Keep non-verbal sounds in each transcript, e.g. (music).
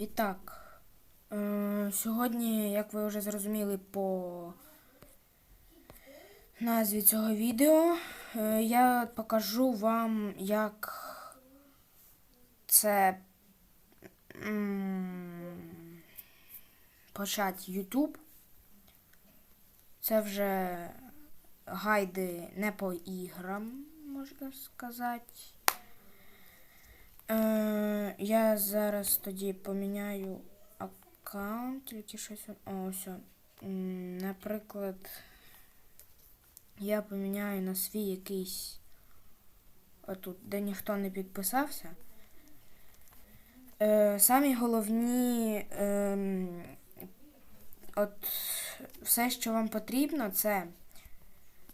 І так, е, сьогодні, як ви вже зрозуміли по назві цього відео, е, я покажу вам, як це почати YouTube. Це вже гайди не по іграм, можна сказати. Е, я зараз тоді поміняю аккаунт, тільки щось. О, все. Наприклад, я поміняю на свій якийсь отут, де ніхто не підписався. Е, самі головні, ем, от все, що вам потрібно, це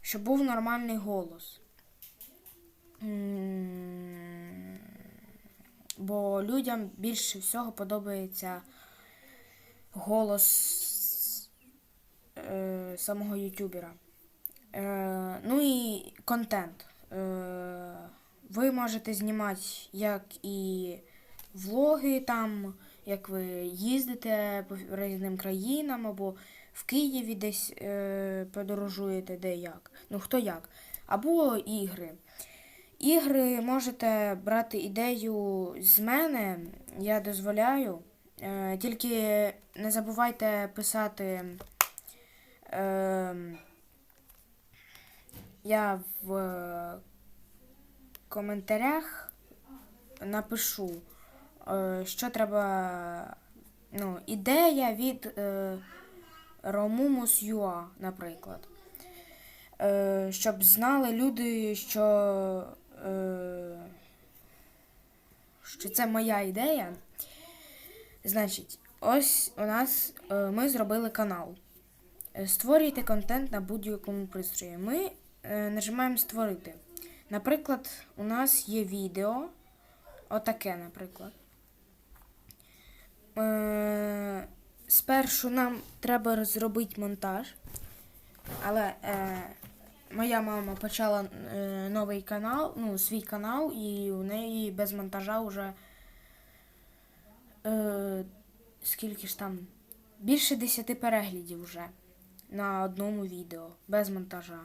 щоб був нормальний голос. Бо людям більше всього подобається голос е, самого ютубера. Е, ну і контент. Е, ви можете знімати як і влоги там, як ви їздите по різним країнам, або в Києві десь е, подорожуєте, де як. Ну хто як. Або ігри. Ігри можете брати ідею з мене, я дозволяю. Е, тільки не забувайте писати. Е, я в коментарях напишу, е, що треба. Ну, ідея від е, Romumus.ua, наприклад. Е, щоб знали люди, що, е, що це моя ідея. Значить, ось у нас е, ми зробили канал. Е, Створюйте контент на будь-якому пристрої. Ми е, нажимаємо створити. Наприклад, у нас є відео. Отаке, наприклад. Е, спершу нам треба зробити монтаж. Але е, моя мама почала е, новий канал, ну, свій канал, і у неї без монтажа вже е, скільки ж там? Більше 10 переглядів вже на одному відео без монтажа.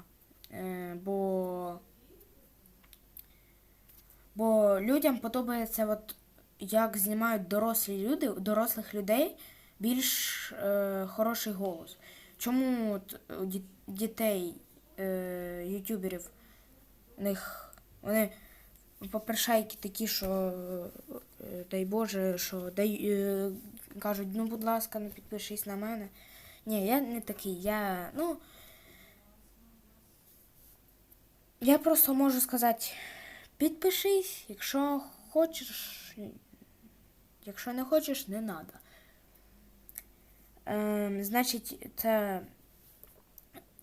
Е, бо, бо людям подобається, от, як знімають дорослі люди, дорослих людей більш е, хороший голос. Чому от у дітей, е, ютуберів, у них вони попрошайки такі, що е, дай Боже, що дай, е, кажуть, ну будь ласка, не підпишись на мене. Ні, я не такий, я, ну. Я просто можу сказати, підпишись, якщо хочеш, якщо не хочеш, не треба. Ем, значить, це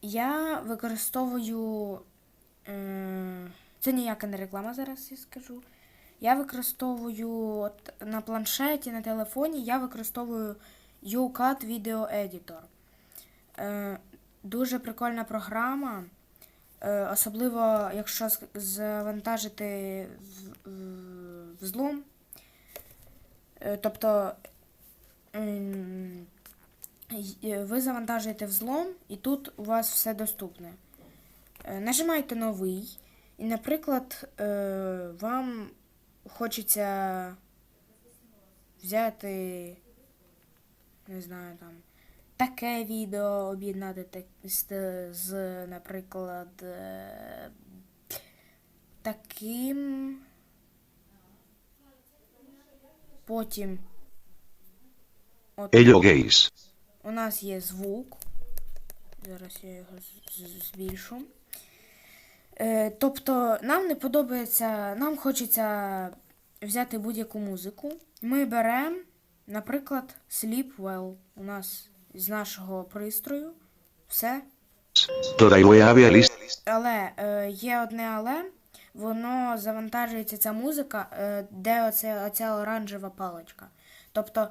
я використовую. Е, це ніяка не реклама, зараз я скажу. Я використовую от, на планшеті, на телефоні, я використовую UCAT Video Editor. Е, дуже прикольна програма. Е, особливо, якщо завантажити взлом. Тобто. Ви завантажуєте взлом, і тут у вас все доступне. Е, Нажимаєте новий, і, наприклад, е, вам хочеться взяти, не знаю, там, таке відео об'єднати з, наприклад, е, таким. Потім. От Ello gays. У нас є звук. Зараз я його збільшу. Е, тобто нам не подобається, нам хочеться взяти будь-яку музику. Ми беремо, наприклад, Sleep Well. У нас з нашого пристрою. Все. Але е, є одне але. Воно завантажується ця музика, е, де оце, оця оранжева паличка. Тобто,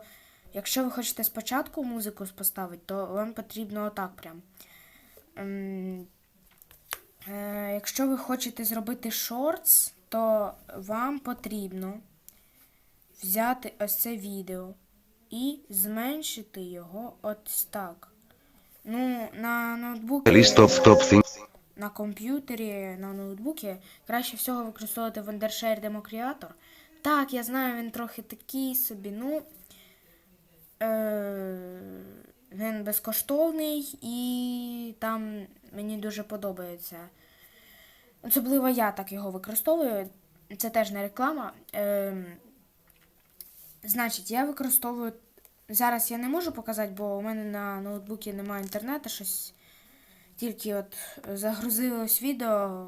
якщо ви хочете спочатку музику поставити, то вам потрібно отак прям. Ем, е, якщо ви хочете зробити шортс, то вам потрібно взяти ось це відео. і зменшити його ось так. Ну, на ноутбуці, things. на комп'ютері, на ноутбуці краще всього використовувати Wondershare Demo Creator. Так, я знаю, він трохи такий собі, ну. Е- він безкоштовний і там мені дуже подобається. Особливо я так його використовую. Це теж не реклама. Ем, значить, я використовую. Зараз я не можу показати, бо у мене на ноутбуці немає інтернету, щось тільки от загрузилось відео.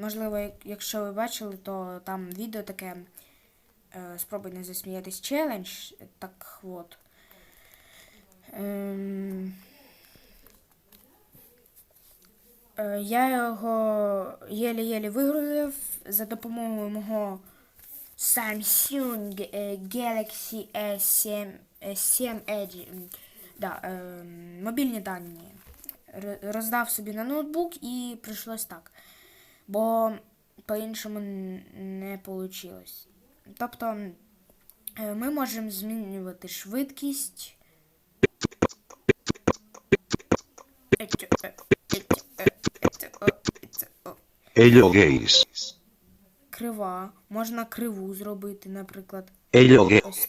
Можливо, якщо ви бачили, то там відео таке. Е, спробуй не засміятись челендж. Так от. Ем, Е, Я його єлі-єлі вигрузив за допомогою мого Samsung е, Galaxy S7, S7 Edge. Да, е, мобільні дані. Роздав собі на ноутбук і прийшлось так. Бо по-іншому не вийшло. Тобто е, ми можемо змінювати швидкість. Ello. Крива. Можна криву зробити, наприклад. Ello gay. Ось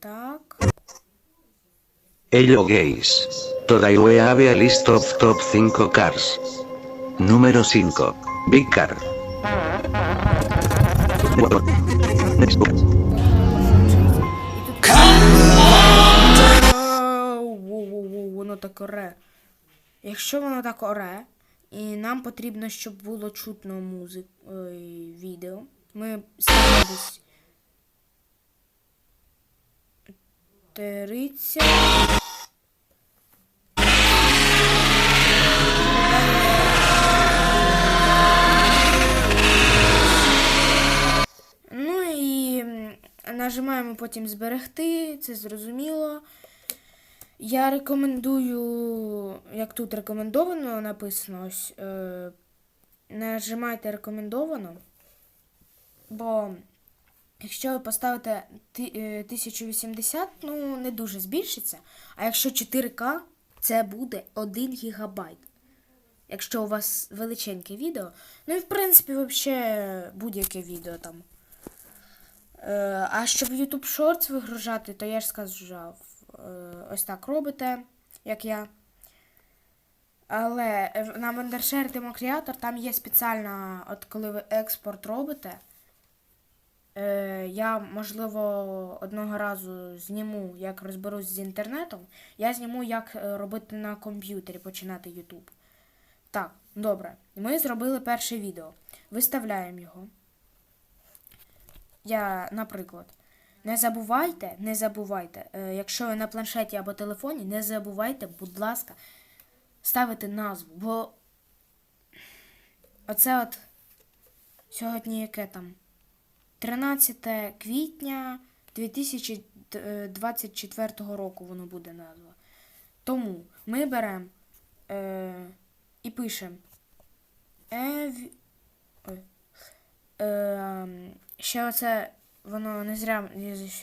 так. Ello gays. Todavía have a list of top 5 cars. Número 5. Big car. Воно так оре. Якщо воно так оре, і нам потрібно, щоб було чутно музик... Ой, відео, ми ставимо десь 30. Ну і нажимаємо потім зберегти, це зрозуміло. Я рекомендую, як тут рекомендовано написано, ось, е, нажимайте рекомендовано, бо якщо ви поставите е, 1080, ну не дуже збільшиться. А якщо 4К, це буде 1 гігабайт. Якщо у вас величеньке відео, ну і в принципі, взагалі будь-яке відео там. Е, а щоб YouTube Shorts вигружати, то я ж сказав, е, ось так робите, як я. Але е, на Demo Creator там є спеціальна, от коли ви експорт робите. Е, я, можливо, одного разу зніму, як розберусь з інтернетом. Я зніму, як е, робити на комп'ютері, починати YouTube. Так, добре. Ми зробили перше відео. Виставляємо його. Я, наприклад, не забувайте, не забувайте, е, якщо ви на планшеті або телефоні, не забувайте, будь ласка, ставити назву, бо оце от сьогодні яке там 13 квітня 2024 року воно буде назва. Тому ми беремо е, і пишемо. Ой. Е, ще оце воно не зря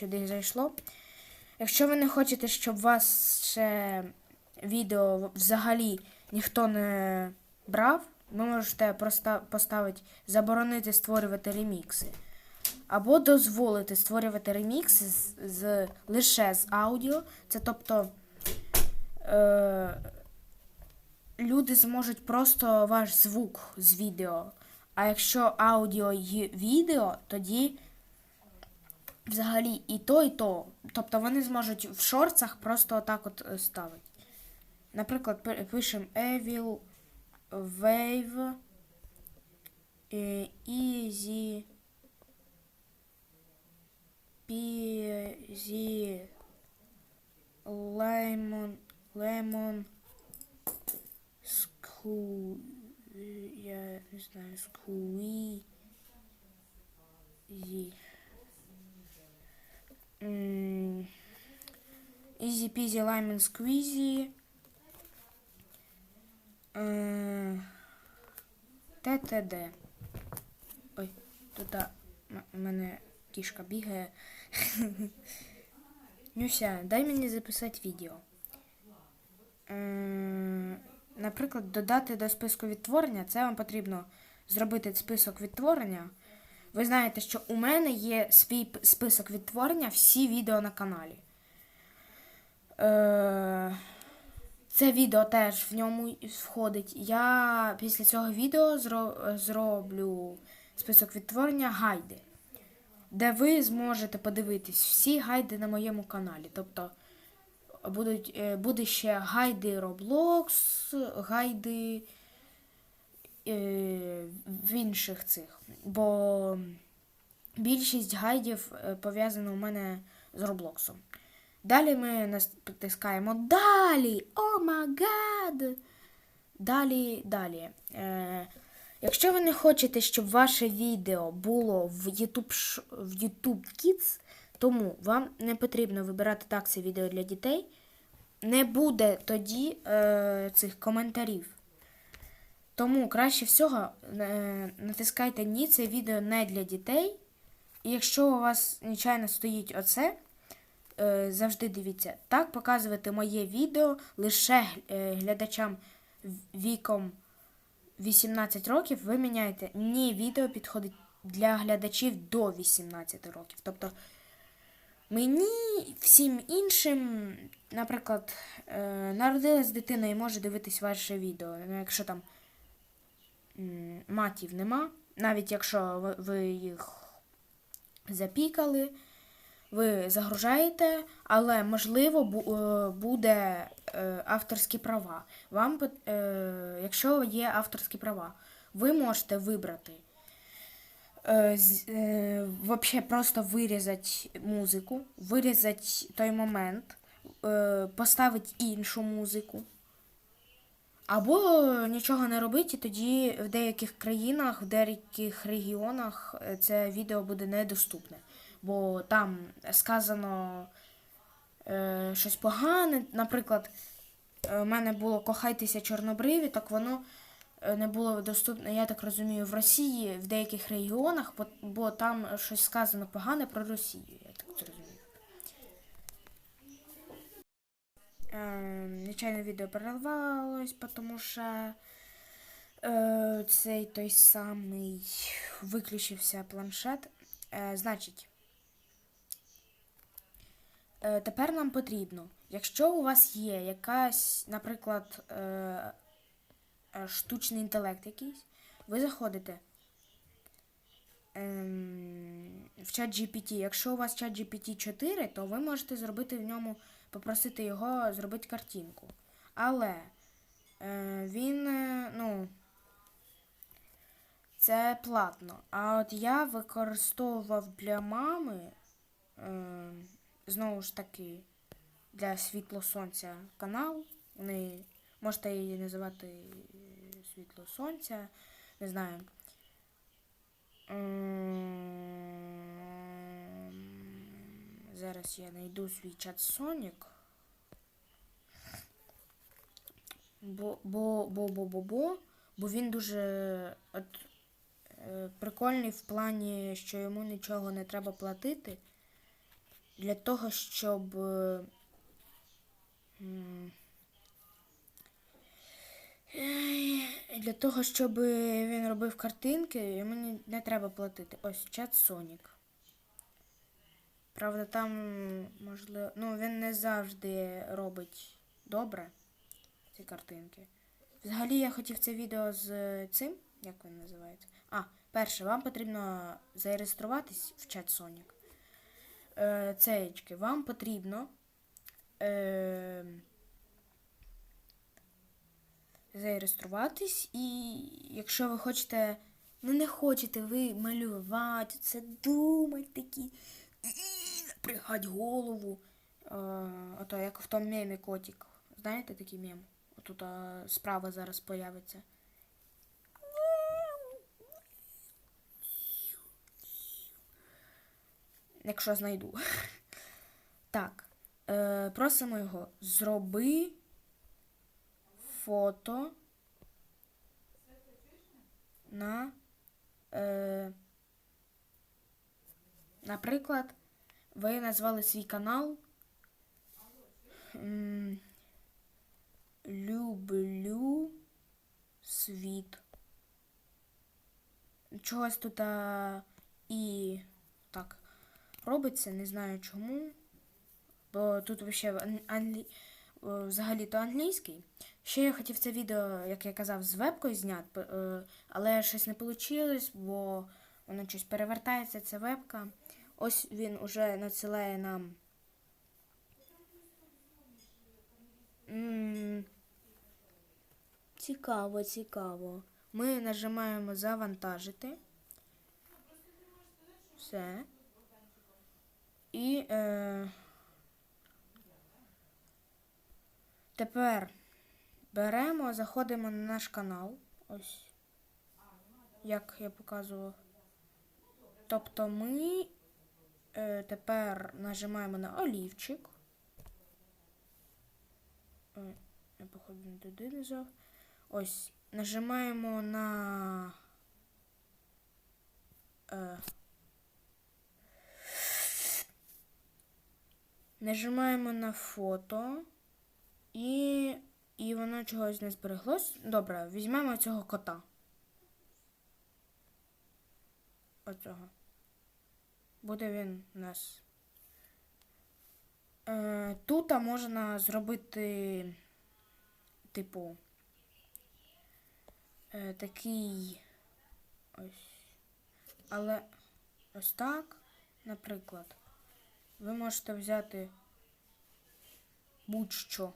сюди зайшло. Якщо ви не хочете, щоб вас ще відео взагалі ніхто не брав, ви можете поставити заборонити створювати ремікси. Або дозволити створювати ремікси з, з, лише з аудіо. Це тобто е, люди зможуть просто ваш звук з відео. А якщо аудіо і відео, тоді взагалі і то, і то. Тобто вони зможуть в шорцах просто отак от е, ставити. Наприклад, пишемо Evil Wave е, Easy Peasy Lemon Lemon Squeeze я не знаю, Squeezy М, Easy Peasy Lemon Squeezy Е, ТТД. Ой, тут у мене кішка бігає. (laughs) Нюся, дай мені записати відео. Ем, Наприклад, додати до списку відтворення, це вам потрібно зробити список відтворення. Ви знаєте, що у мене є свій список відтворення всі відео на каналі. Е, це відео теж в ньому входить. Я після цього відео зроблю список відтворення гайди, де ви зможете подивитись всі гайди на моєму каналі. Тобто будуть, е, буде ще гайди Roblox, гайди в інших цих. Бо більшість гайдів е, пов'язано у мене з Роблоксом. Далі ми натискаємо Далі! О гад! Далі, далі. Е, якщо ви не хочете, щоб ваше відео було в YouTube, в YouTube Kids, тому вам не потрібно вибирати так це відео для дітей. Не буде тоді е, цих коментарів. Тому краще всього е, натискайте ні, це відео не для дітей. І якщо у вас нечайно стоїть оце, е, завжди дивіться, так показувати моє відео лише е, глядачам віком 18 років. Ви міняєте ні, відео підходить для глядачів до 18 років. Тобто мені всім іншим, наприклад, народилась дитина і може дивитись ваше відео. Ну, якщо там матів нема, навіть якщо ви- їх запікали, ви загружаєте, але можливо е, буде е, авторські права. Вам, е, якщо є авторські права, ви можете вибрати. Вообще просто вирізати музику, вирізати той момент, поставити іншу музику. Або нічого не робити, і тоді в деяких країнах, в деяких регіонах е, це відео буде недоступне. Бо там сказано е, щось погане. Наприклад, е, у мене було Кохайтеся чорнобриві, так воно е, не було доступне, я так розумію, в Росії, в деяких регіонах, бо там щось сказано погане про Росію, я так зрозумів. Е, Нечайно відео перервалось, тому що е, цей той самий виключився планшет. Е, значить, е, тепер нам потрібно, якщо у вас є якась, наприклад, е, е, штучний інтелект якийсь, ви заходите ем, в чат GPT. Якщо у вас чат GPT 4, то ви можете зробити в ньому, попросити його зробити картинку. Але е, він, е, ну, це платно. А от я використовував для мами, е, знову ж таки, для світло сонця канал. Вони можете її називати е, світло сонця, не знаю. М, Зараз я знайду свій чат Сонік. Бо, бо, бо, бо, бо, бо, він дуже от, е, прикольний в плані, що йому нічого не треба платити для того, щоб. е, Для того, щоб він робив картинки, йому не, не треба платити. Ось чат Сонік. Правда, там, можливо, ну він не завжди робить добре ці картинки. Взагалі я хотів це відео з цим, як він називається? А, перше, вам потрібно зареєструватись в чат Сонік. Е, цеєчки, вам потрібно. Е, зареєструватись, і якщо ви хочете, ну не хочете ви малювати, це думати такі, і голову. Е, ото як в тому мемі котик. Знаєте такий мем? Отут е, справа зараз появиться. Якщо знайду. (laughs) Так. Е, просимо його. Зроби фото на, е, наприклад, ви назвали свій канал люблю світ. Чогось тут а, і так робиться, не знаю чому. Бо тут вообще англі... взагалі-то англійський. Ще я хотів це відео, як я казав, з вебкою зняти, е, але щось не вийшло, бо воно щось перевертається, ця вебка. Ось він уже надсилає нам. Цікаво, цікаво. Ми нажимаємо завантажити. Все. І е, тепер беремо, заходимо на наш канал. Ось. Як я показував. Тобто ми тепер нажимаємо на олівчик. Ой, я походу не туди нажав. Ось. Нажимаємо на. Е, Нажимаємо на фото і, і воно чогось не збереглось. Добре, візьмемо цього кота. Оцього. Буде він у нас. Е, тут можна зробити, типу, е, такий ось. Але ось так, наприклад. Ви можете взяти будь-що.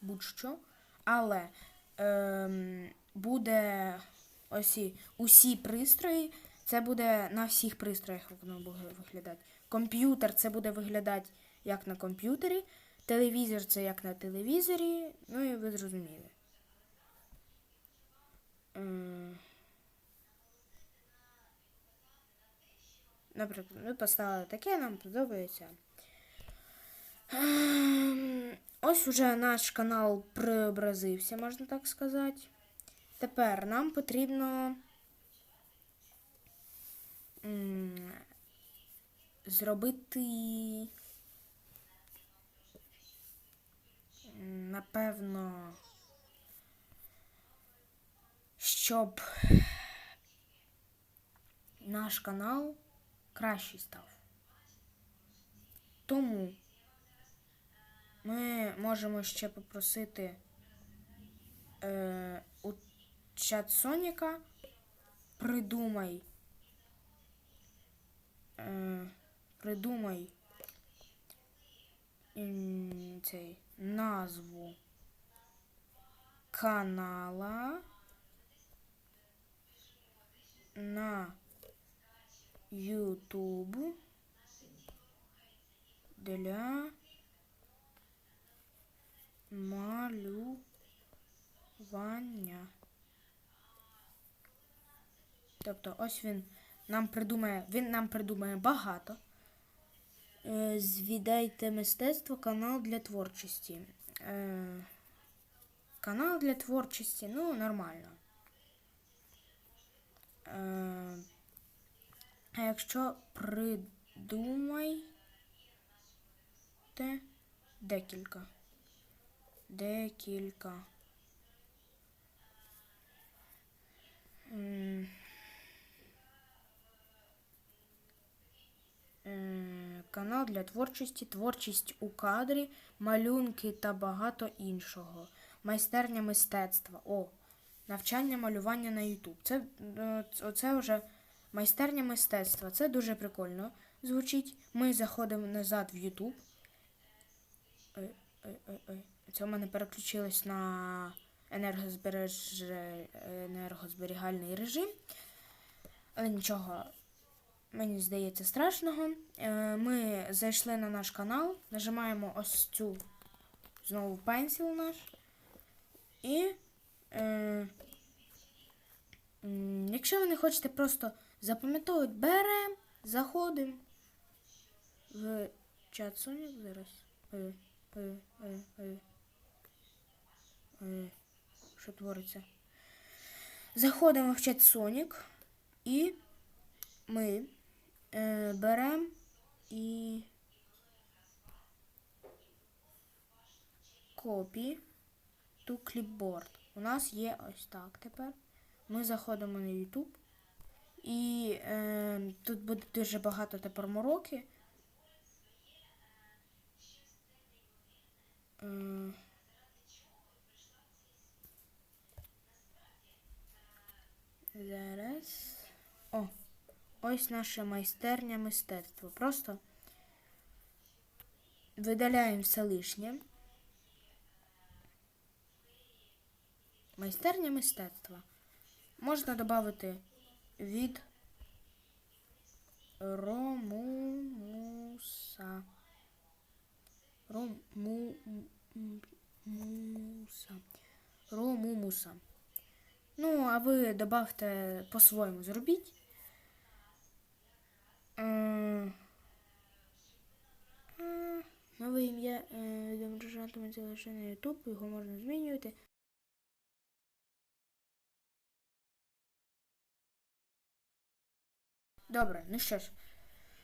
Будь-що. Але ем, буде осі, усі пристрої. Це буде на всіх пристроях воно буде виглядати. Комп'ютер це буде виглядати як на комп'ютері. Телевізор це як на телевізорі. Ну і ви зрозуміли. Ем, Наприклад, ми поставили таке, нам подобається. Ем, Ось уже наш канал преобразився, можна так сказати. Тепер нам потрібно зробити, напевно, щоб наш канал кращий став. Тому ми можемо ще попросити е, у чат Соніка придумай. Е, придумай м, цей назву канала на YouTube для малювання. Тобто ось він нам придумає, він нам придумає багато. Е, Звідайте мистецтво, канал для творчості. Е, Канал для творчості, ну, нормально. Е, а якщо придумайте декілька. Декілька. М. Е, Канал для творчості, творчість у кадрі, малюнки та багато іншого. Майстерня мистецтва. О, навчання малювання на YouTube. Це, е, оце вже майстерня мистецтва. Це дуже прикольно звучить. Ми заходимо назад в ой, ой. Це в мене переключилось на енергозбереж... енергозберігальний режим. Але нічого, мені здається, страшного. Е, Ми зайшли на наш канал, нажимаємо ось цю знову пенсіл наш. І е, якщо ви не хочете просто запам'ятовувати, беремо, заходимо в чат Соня зараз. Е, е, е, е. Е, Що твориться? Заходимо в чат Сонік і ми е, беремо і copy to clipboard. У нас є ось так тепер. Ми заходимо на YouTube. І е, тут буде дуже багато тепер мороки. Е, зараз. О, ось наша майстерня мистецтва. Просто видаляємо все лишнє. Майстерня мистецтва. Можна додати від Ромумуса. Ромумуса. Ромумуса. Ну, а ви добавте по-своєму зробіть. Нове ім'я е, відображатиме лише на YouTube, його можна змінювати. Добре, ну що ж,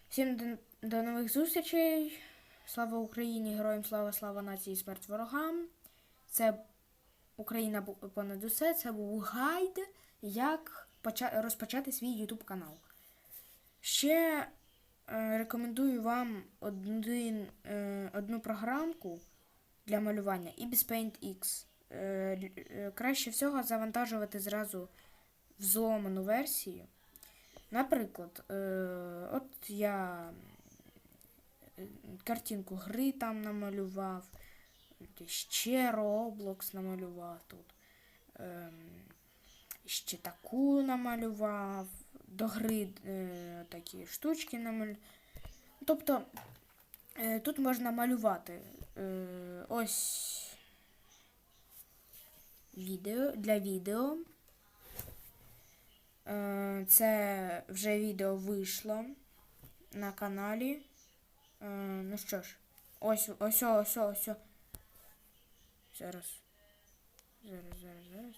всім до нових зустрічей. Слава Україні, героям слава, слава нації, смерть ворогам. Це Україна понад усе. Це був гайд, як розпочати свій YouTube канал. Ще е, рекомендую вам один, е, одну програмку для малювання Ibis Paint X. Е, е, краще всього завантажувати зразу взломану версію. Наприклад, е, от я е, картинку гри там намалював, ще Roblox намалював тут. Ем, ще таку намалював, до гри е, такі штучки намалював. Тобто е, тут можна малювати е, ось відео для відео. Е, Це вже відео вийшло на каналі. Е, Ну що ж, ось, ось, ось, ось. Зараз. Зараз, зараз, зараз.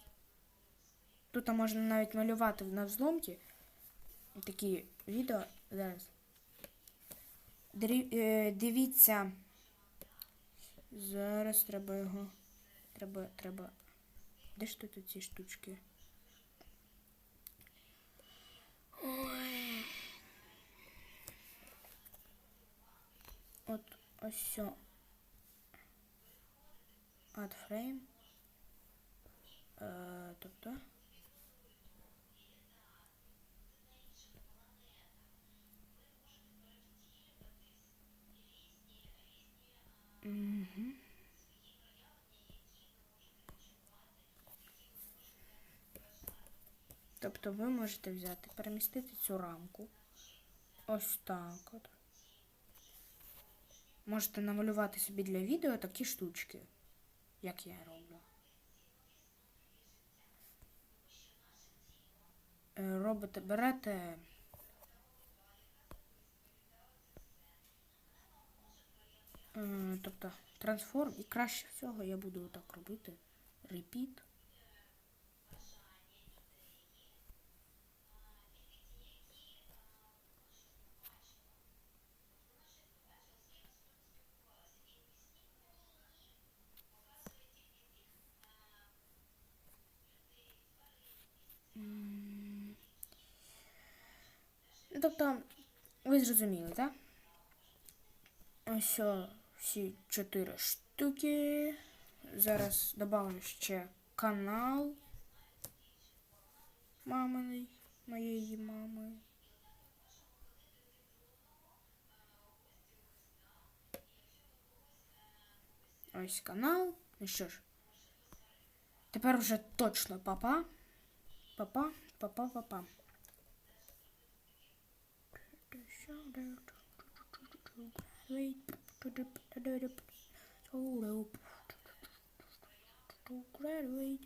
Тут можна навіть малювати на взломці. Такі відео. Зараз. Е, Дивіться. Зараз треба його. Треба, треба. Де ж тут ці штучки? Ой. От ось все. Add frame. Е, тобто. Тобто ви можете взяти, перемістити цю рамку. Ось так от. Можете намалювати собі для відео такі штучки, як я роблю. Е, Робите, берете. Тобто трансформ і краще всього я буду так робити. Repeat. Тобто, ви зрозуміли, так? Ось о, всі чотири штуки. Зараз додам ще канал маминий, моєї мами. Ось канал. Ну що ж. Тепер вже точно папа. Папа, папа, папа. to graduate